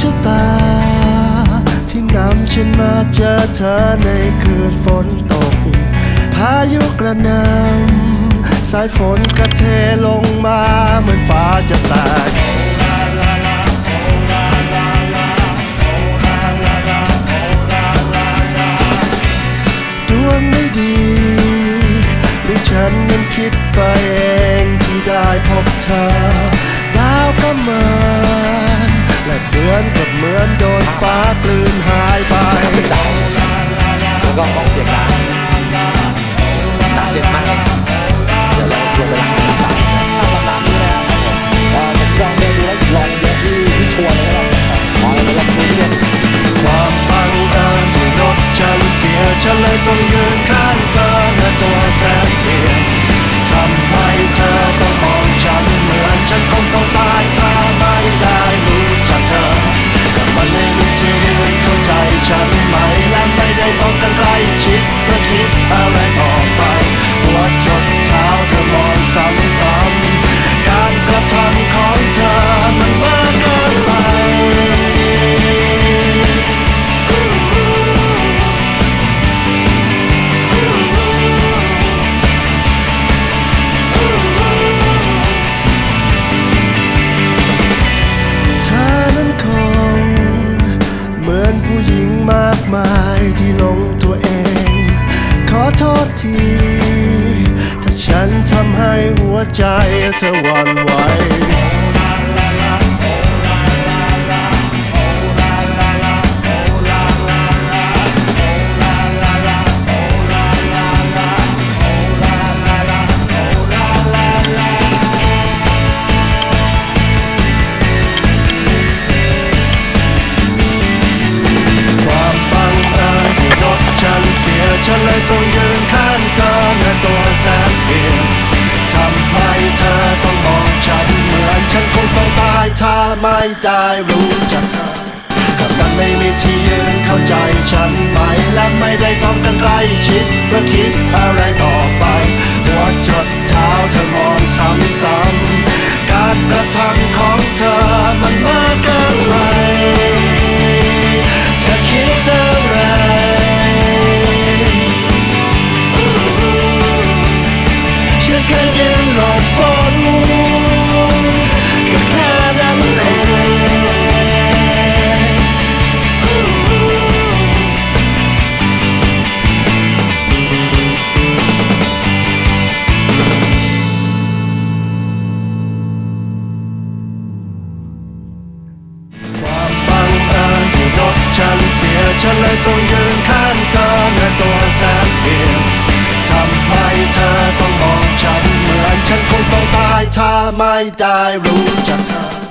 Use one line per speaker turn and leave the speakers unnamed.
ชะตา ที่นำฉันมาเจอเธอในคืนฝนตก พายุกระนำสายฝนกระเทลงมาเหมือนฟ้าจะแตกดวงไม่ดีหรืฉันยังคิดไปเองที่ได้พบเธอ เหมือนโดนฟ้ากลืนหายไป ษที ถ้าฉันทำให้หัวใจเธอหวั่นไหว ไม่ได้รู้จักเธอกับมันไม่มีที่ยืนเข้าใจฉันไปและไม่ได้ต้องกันใกล้ชิด ต้องยืนข้างเธอเมื่อตัวแสนเปลี่ยนทำไมเธอต้องมองฉันเหมือนฉันคงต้องตายถ้าไม่ได้รู้จักเธอ